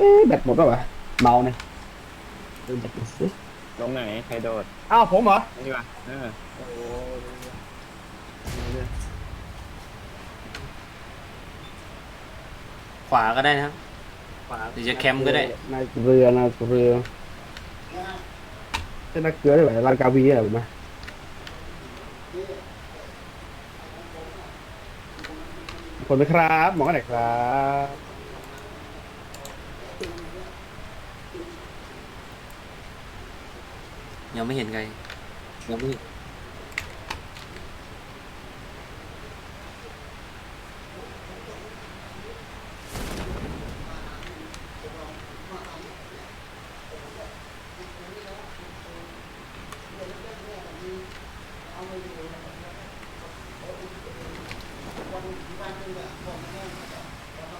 เอ๊ะแบตหมดแล้ววะเมาเนี่ยเติมแบตหมดสิลงไหนใครโดดอ้าวผมเหรอนี่วะเออโอ้ขวาก็ได้นะครับหรือจะแคมป์ก็ได้นายเรือนาเรือเส้นนักเกลือได้ไหมร้านกาวีอะไรผมไหมคนไหมครับหมอกันไหนครับ ยังไม่เห็นใครยังไม่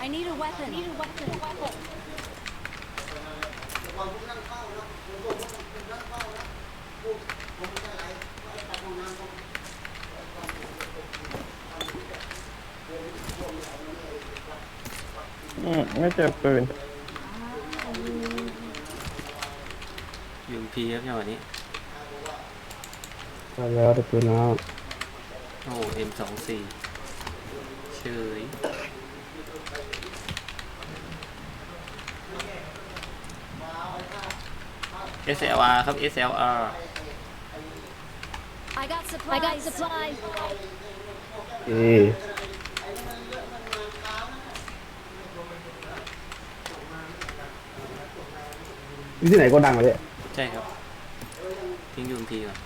I need a weapon. I need a weapon. อืมไม่ เจอปืน ยูพีครับจังหวะนี้ก็แล้วแต่ปืนแล้วโอ้เอ็มสองสี่เฉย SLR ครับ SLR I got supplies. I got supplies. เอ๊ อยู่ที่ไหนก็ดังเลยเนี่ยใช่ครับ ทิ้งยูพีก่อน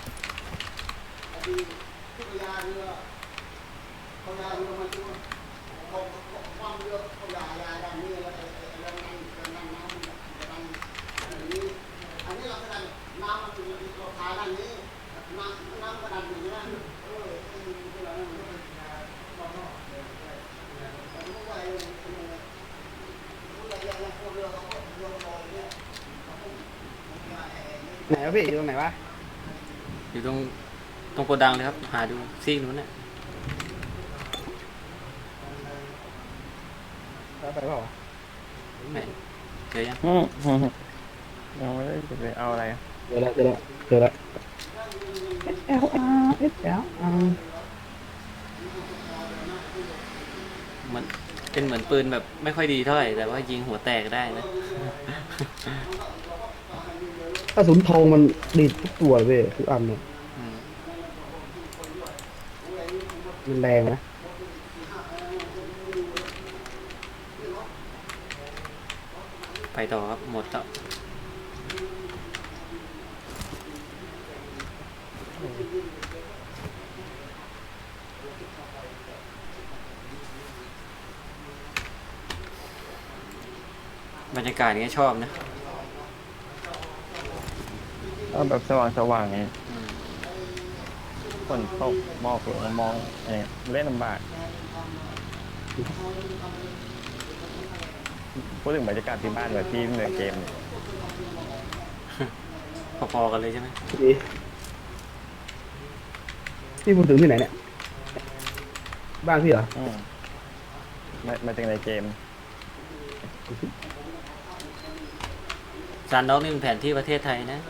ไหนวะพี่อยู่ตรงไหนวะอยู่ตรงตรงโกดังเลยครับ หาดูซีกนู้นน่ะไปเปล่าวะไม่เจอยังอืมยังไม่ได้จะไปเอาอะไรเจอแล้วเจอแล้วเจอแล้ว SLR SLR มันเป็นเหมือนปืนแบบไม่ค่อยดีเท่าไหร่แต่ว่ายิงหัวแตกได้นะ กระสุนทองมันดีดทุกตัวเลยเว้ยทุกอันเนี่ยอืมมันแรงนะไปต่อครับ หมดแล้วบรรยากาศนี้ชอบนะ เอาแบบสว่างสว่างๆไงอืมฝนตกหมอกลงมองเอยเล่นลำบากพูดถึงบรรยากาศที่บ้านแบบที่ในเกม พอๆกันเลยใช่ไหมพี่พี่พูดถึงที่ไหนเนี่ย บ้านพี่เหรออืมมามาจากในเกมซานด็อกนี่เป็นแผนที่ประเทศไทยนะ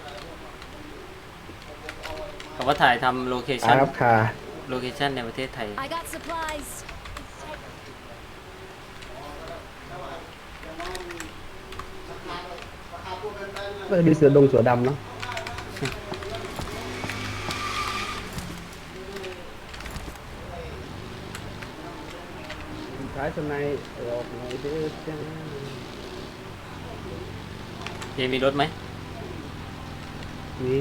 เขาก็ถ่ายทำโลเคคชั่นรับค่ะโลเคชั่นในประเทศไทย I got supplies. ก็จะมีเสือดงเสือดำเนาะท้ายสนายออกหน่อยเด้อจ้าเยมีรถไหมนี่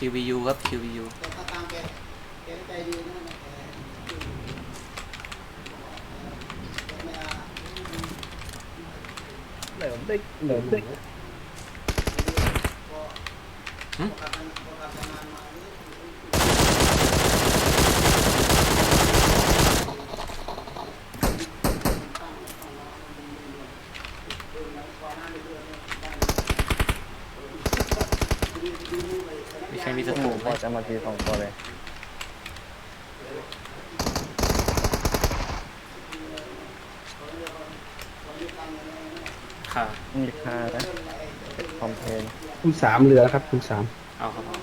QVU ครับ QVU เหลิมติ๊กเหลิมติ๊กมีใครมีส ห ถูมูปพไหมอจะมาทีสองตัวเลยค่ะมีค่านะคอมเพลนคุณสามเรือแล้วครับ คุณสามเอาครับเอา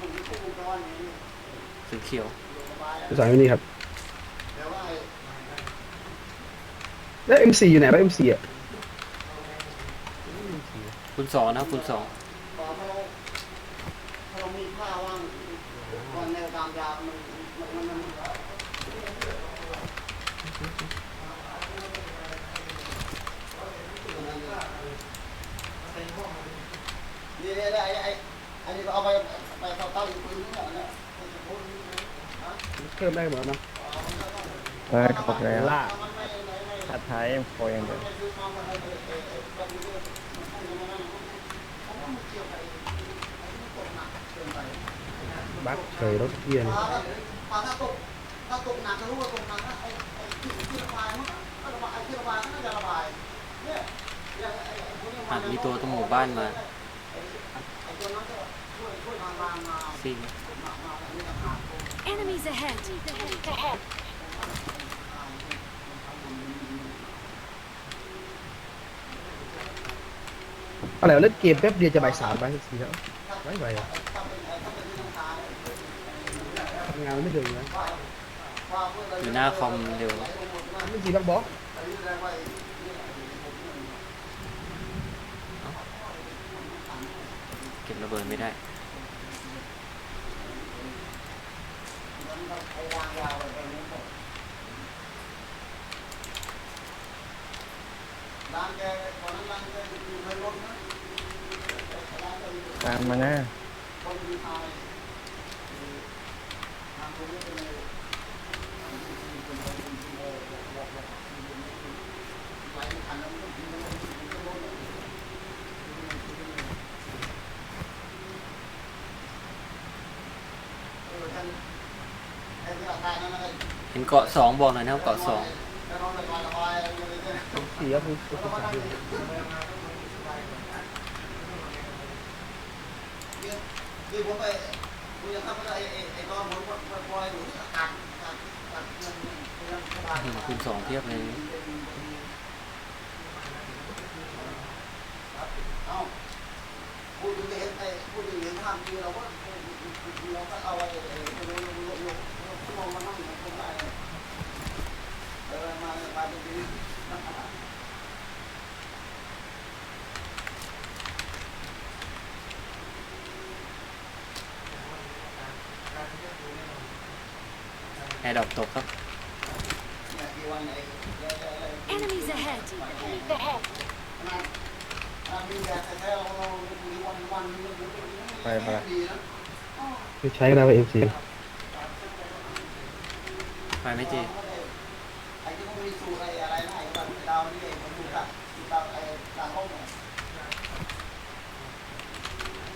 สีเขียวคุณสามอยู่นี่ครับแล้วเอ็มซีอยู่ไหนวะเอ็มซีอะคุณสองนะครับคุณสอง นี่นี่ไอ้ไอ้นนี้ก็เอาไปไปเข้าเต้าอยู่ปืนนี่แหละเพิ่มได้หมดแล้วเนาะได้ครบแล้วล่าถัดท้ายโฟย่างเดียวบัคเฉยรถเกียร์ถ้าตกถ้าตกหนักจะรู้ว่าตกหนักนะไอ้ไอ้ที่ระบายมันก็ระบายไอ้ที่ระบายมันก็จะระบายเนี่ยอย่างไอ้พวกนี้อาจมีตัวตรงหมู่บ้านมา ไอ้ตัวนั้นก็ช่วยช่วยทางรางมา ซิ่ง Enemies ahead. Ahead. อะไรวะเล่นเกมแป๊บเดียวจะบ่ายสามบ่ายสี่แล้วไม่ไหวอะทำงานไม่ถึงนะอยู่หน้าคอมเร็วไม่จีบักบอสเก็บระเบิดไม่ได้ ร้านแกตอนนั้นร้านแกอยู่ในรถนะตามมาหน้าคนมีทายทางตรงนี้เป็นไหลทันแล้วมันก็ยิงมันก็รถเออท่านไอ้ที่อาการนั้นนะ เห็นเกาะสองบอกหน่อยนะครับเกาะสองเงี้ยสี่ก็คือคุณสามอยู่คือผมไปผมจะทำอะไรไอ้ตอนผมปล่อยอยู่อากาศอากาศอากาศมันมันสบเห็นคุณสองเทียบเลยเอาพูดถึงเห็นไอ้พูดถึงเห็นภาพดีเราก็เราก็เอาไอ้ này độc tục không Enemies ahead. Đây, đây. Tôi cháy ra với em gì? ไปไปละดีนะไม่ใช้ก็ได้ว่าเอ็มซีไปไหมเจไอ้ที่มันมีสูตรอะไรอะไรนะไอ้แบบดาวนี่เองมันดูตัดดาวไอ้ดาวห้องเนี่ย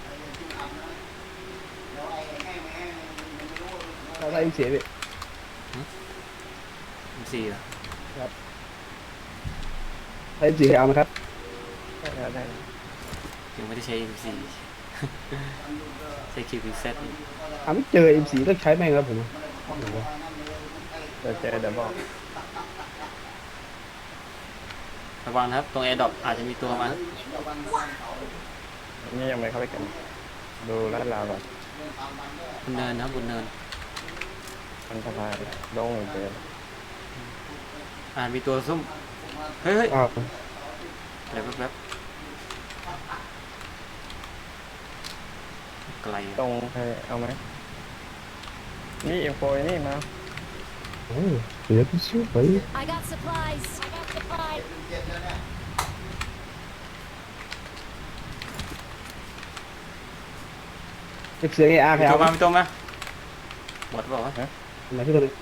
ไอ้ที่ทำนะแล้วไอ้แห้งแห้งมันไม่รู้เราได้เอ็มซีไปสี่เหรอถ้าเอ็มซีเอาไหมครับ ได้ได้ยังไม่ได้ใช้ M4 ใช้ QVZ อยู่อ่าไม่เจอเอ็มซีต้องใช้แม่งแล้วผม เดี๋ยวเจอเดี๋ยวบอก ระวังนะครับ ตรงแอร์ดรอปอาจจะมีตัวมานี่ยังไม่เข้าไปกัน ดูลาดราวก่อนบนเนินนะครับบนเนิน มันสะพานโล่งเกินอาจมีตัวซุ่มเฮ้ยเฮ้ยอ้าวเดี๋ยวแป๊บไกลตรงไปเอาไหมนี่เอ็มโฟนี่มา โอ้เสือพี่ช่วย I got supplies. I got supplies. เก็บเสือไงอาใครพี่โจ เอา มาพี่โจมาหมดบอกว่าวะ มาที่ตัวนึง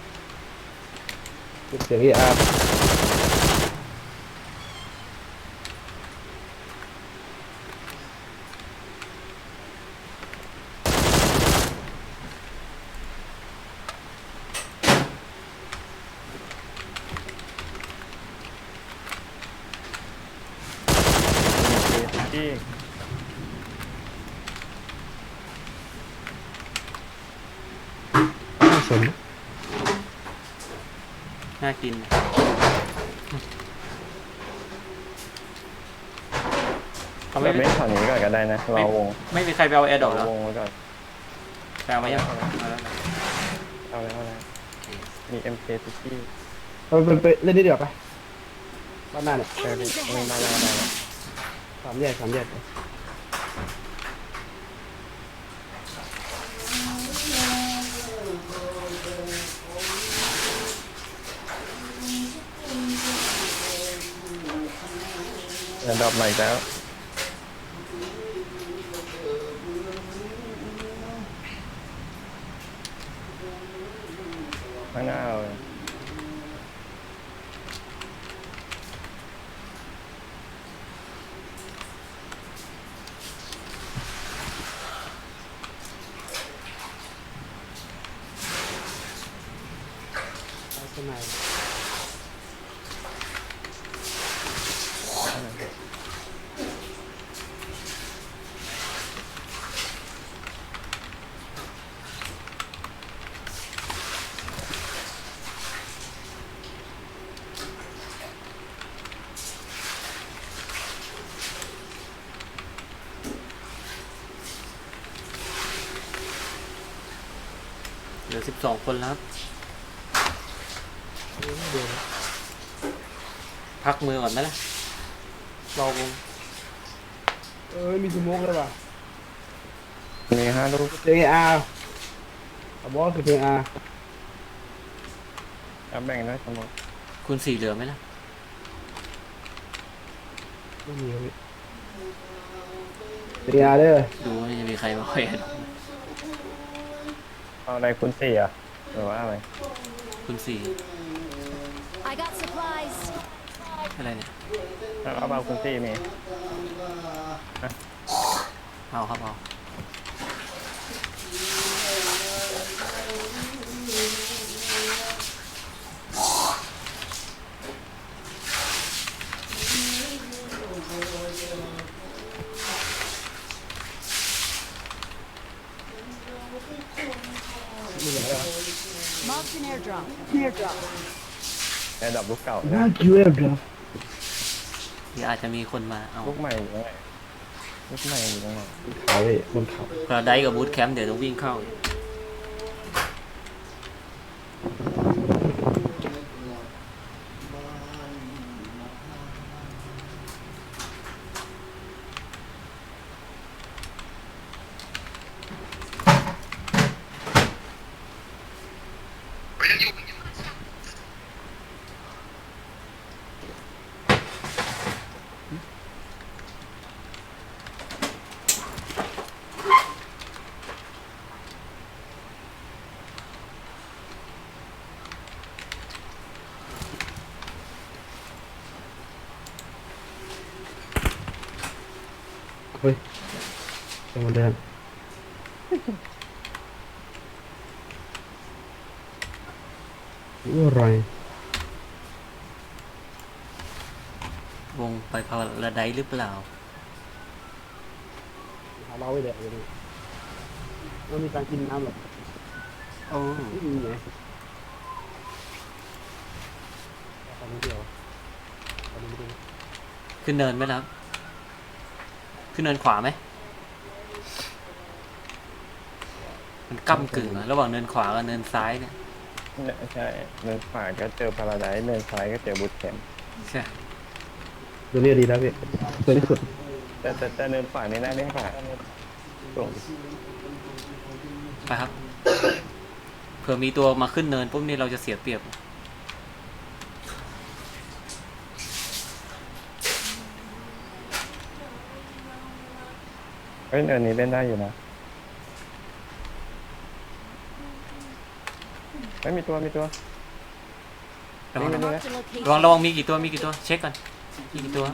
เก็บเสือไงอา ที่ น่า สนน่ากินเขาแบไม่บเล่นแถวนี้ก่อนก็ได้นะเราวงไม่มีใครไปเอาแอร์ดรอปเราแล้ววงไว้ก่อนแปลมายังมาแล้วเอาเลยเอาเลยมีเอ็มเคทุกที่เราไปไปเล่นนี่เดี๋ยวาไปบ้านหน้าเนี่ยเออ Enemies มี ahead. มาแล้วมาแล้วสามแยกสามแยกเดินดรอป ใหม่แล้วข้างหน้าเอาเลย ข้างใน เห ลือสิบสองคนแล้วครับพักมือก่อนไหมล่ะรอวงเอ้ยมีสโมกเลยว่ะมีห้าลูกเสือไงอาเอาบอสคือเสืออาเอาแบ่งได้สมมติคุณสี่เหลือไหมล่ะไม่มีครับพี่เสืออาเด้อดูว่าจะมีใครมาเอาแอร์ดรอป เอาอะไรคุณสี่อะหรือว่าอะไรคุณสี่ I got supplies. อะไรเนี่ย เอาเอาเอาคุณสี่มีเอาครับเอา Marked an airdrop. Airdrop. แอร์ดับลูกเก่าน่านะคิวเอฟเด้อเดี๋ยวอาจจะมีคนมาเอาลูกใหม่อยู่ตรงไหนลูกใหม่อยู่ตรงไหนเขาพี่บนเขาพาราไดกับบูธแคมป์เดี๋ยวต้องวิ่งเข้า เฮ้ยเป็นมันเดินอะไรวงไปพาราไดหรือเปล่า หาเราไว้เดี๋ยวเดี๋ยวนี้ไม่มีการกินน้ำหรอกโอ้ไม่มีไงตอนนี้เดียวตอนนี้ไม่ได้ขึ้นเนินไหมล่ะครับ ขึ้นเนินขวาไหม มันก้ากึ่งอะระหว่างเนินขวากับเนินซ้ายเนี่ยเนี่ยใช่เนินขวาก็เจอพาราไดซ์เนินซ้ายก็เจอบูทแคมป์ใช่ตัวนี้ดีแล้วพี่ตัวนี้สุดแต่แต่แต่เนินขวานี่น่าเล่นกว่าตรงไปครับ เผื่อมีตัวมาขึ้นเนินปุ๊บนี่เราจะเสียเปรียบ เฮ้ยเนินนี้เล่นได้อยู่นะเฮ้ยมีตัวมีตัว ระวังนี่ระมันวัง Marked a location. ระวังระวังมีกี่ตัวมีกี่ตัวเช็คก่อนมีกี่ตัว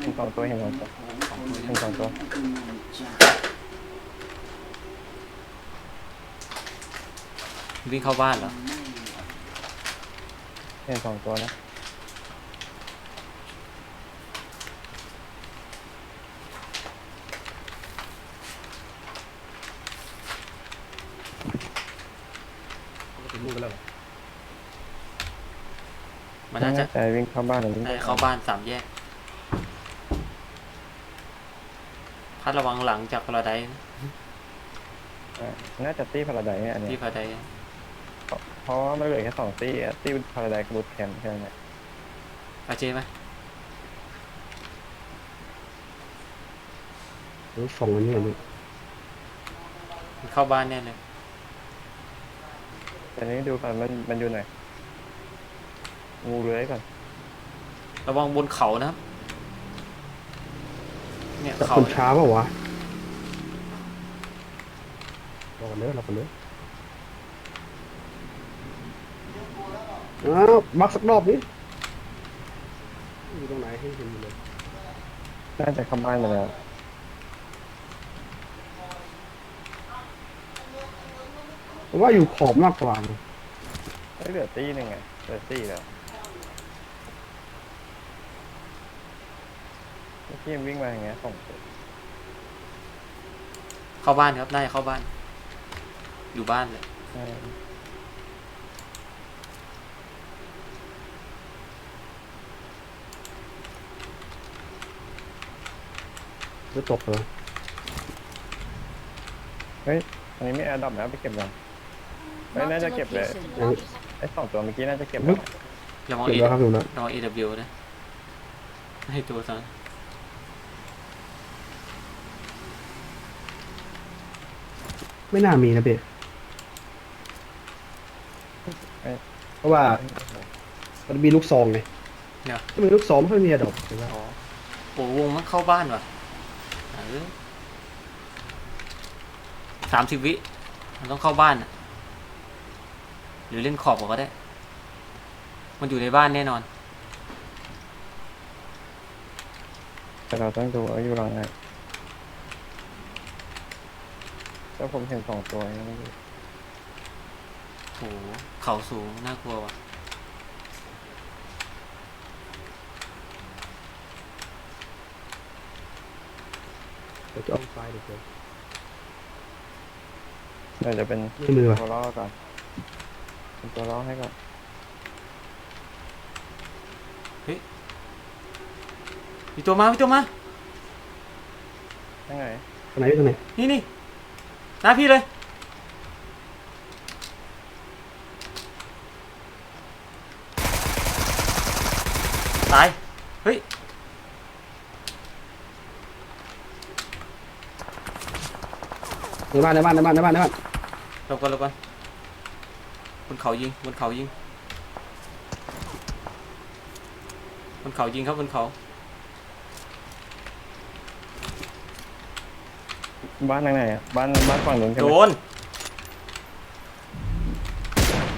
เห็นสองตัวเห็นสองตัวเห็นสองตัววิ่งเข้าบ้านเหรอเห็นสองตัวนะ ถึงนู่นกันแล้วเหรอ มั นน่าจะใจวิ่งเข้าบ้านหรือวิ่งน่าจะเข้าบ้านสามแยก พัดระวังหลังจากพาราไดซ์อ่าน่าจะตี้พาราไดซ์เนี่ยอันเนี้ที่ยพาราไดซ์เพราะว่ามันเหลือแค่สองตี้อะตี้พาราไดซ์กับบูทแคมป์แค่นั้นแหละอาเจไหมเดี๋ยวส่งอันนี้อันนี้มันเข้าบ้านแน่เลยแต่นี้ดูก่อนมันมันอยู่ไหน งูเลื้อยก่อนระวังบนเขานะครับ เนี่ยแต่เขาคนช้าเปล่าวะรอกันเลยรอกันเลยอ้าวมักสักรอบนี้อยู่ตรงไหนให้เห็นหมดเลยน่าจะเข้าบ้านมาแล้วผมว่าอยู่ขอบมากกว่านะเฮ้ยเหลือตี้หนึ่งไงเหลือตี้แล้ว เมื่อกี้มันวิ่งมาอย่างเงี้ยสองตัวเข้าบ้านครับน่าจะเข้าบ้าน อยู่บ้านเลยใช่จะตกเหรอเฮ้ยอันนี้ไม่แอร์ดรอปนะไปเก็บยังไม่ Marked น่า a จะเก็บเลย location. ยังไอ้สองตัวเมื่อกี้น่าจะเก็บฮึแล้วบระวังเก็บเอแล้วครับดูนะระวัง AW นะให้ตัวซะ ไม่น่ามีนะเบ๊เพราะว่ามันมีลูกซองไงเนี่ยถ้ามีลูกซองไม่ค่อยมีอะดอกเห็นปะอ๋อโอ้วงมันเข้าบ้านว่ะเออสามสิบวิ มันต้องเข้าบ้านน่ะหรือเล่นขอบก่อนก็ได้ มันอยู่ในบ้านแน่นอน แต่เราต้องดูว่าอยู่หลังไห นถ้าผมเห็นสองตัวยังไม่รู้โอ้โหเขาสูง น่ากลัวว่ะ เดี๋ยวจะเอาไฟเดี๋ยวเจอ เดี๋ยวจะเป็นไม่มือว่ะตัวล่อก่อนเป็นตัวล่อให้ก่อน มีตัวมา มีตัวมา ยังไงตรงไหนอยู่ตรงไหน นี่นี่ หน้าพี่เลย ตาย เฮ้ย ในบ้านในบ้านในบ้านในบ้านในบ้านหลบก่อนหลบก่อนบนเขายิงบนเขายิงบนเขายิงครับบนเขา บ้านทางไหนอะบ้านบ้านฝั่งนู้นใช่ไหโดมน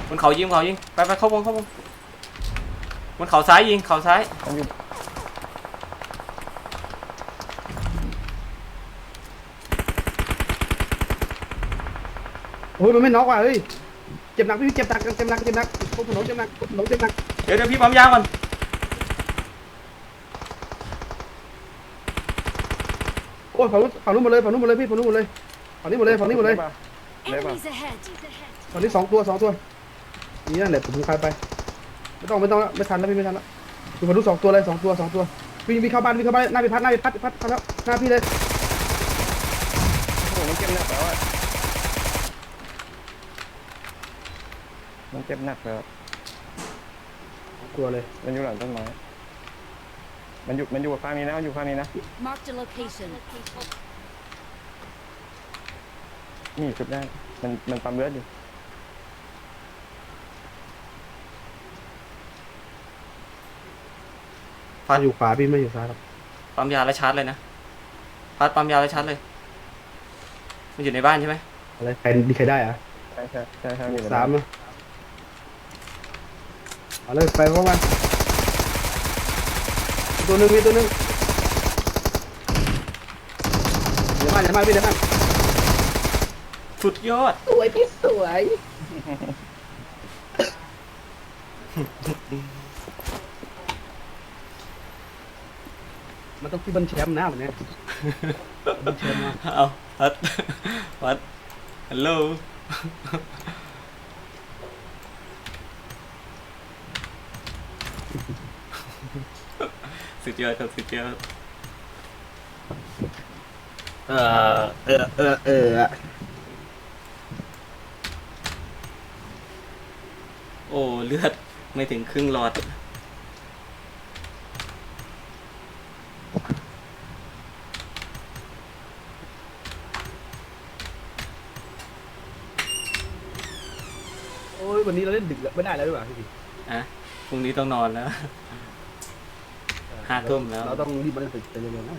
บนเขายิงบนเขายิงไปไปเข้าวงเข้าวงบนเขาซ้ายยิงเขาซ้ายมันอยู่โอ้ยมันไม่น็อกว่ะเฮ้ย เจ็บหนักพี่เจ็บหนักเจ็บหนักเจ็บหนักพวกถนนเจ็บหนักถนนเจ็บหนักเดี๋ยวเดี๋ยวพี่ปั๊มยาก่อน อ้ยฝั่งนู้นฝั่งนู้นหมดเลยฝั่งนู้นหมดเลยพี่ฝั่งนู้นหมดเลยฝั่งนี้หมดเลยฝั่งนี้หมดเลยได้ปะได้ปะ Enemies ahead. ฝั่งนี้สองตัวสองตัวนี่นั่นแหละผมคลายไปไม่ต้องไม่ต้องแล้วไม่ทันแล้วพี่ไม่ทันแล้วอยู่ฝั่งนู้นสองตัวเลยสองตัวสองตัววิ่งวิ่งเข้าบ้านวิ่งเข้าบ้านหน้าพี่พัดหน้าพี่พัดพัดพัดแล้วหน้าพี่เลยโอ้โหมันเจ็บหนักแล้วอะมันเจ็บหนักแล้วตัวเลย มันอยู่หลังต้นไม้ มันอยู่มันอยู่ข้างนี้นะมันอยู่ข้างนี้นะ Marked a location. นี่ชุดได้ มันมันปั๊มเลือดอยู่พัดอยู่ขวาพี่ไม่อยู่ซ้ายครับปั๊มยาแล้วชาร์จเลยนะพัดปั๊มยาแล้วชาร์จเลย มันอยู่ในบ้านใช่ไหมอะไรใครดีใครได้อะใช่ใช่ใช่ใช่อยู่ในสามอะเอาเลยไปพร้อมกันมี ตัวหนึ่งมีตัวหนึ่งเดี๋ยวมาเดี๋ยวมาพี่เดี๋ยวมาสุดยอด สวยพี่สวย มันต้องที่บันแชมป์นะวันเนี้ยบันแชมป์มาเอาพัดพัดฮัลโหล สุดยอดครับสุดยอดเออเออเออเออโอ้ เลือดไม่ถึงครึ่งหลอด โอ้ยวันนี้เราเล่นดึกแล้วไม่ได้แล้วดีกว่าพี่ อะ พรุ่งนี้ต้องนอนแล้ว ห้าทุ่มแล้ว เราต้องรีบมาเล่นตึกเร็วๆนะ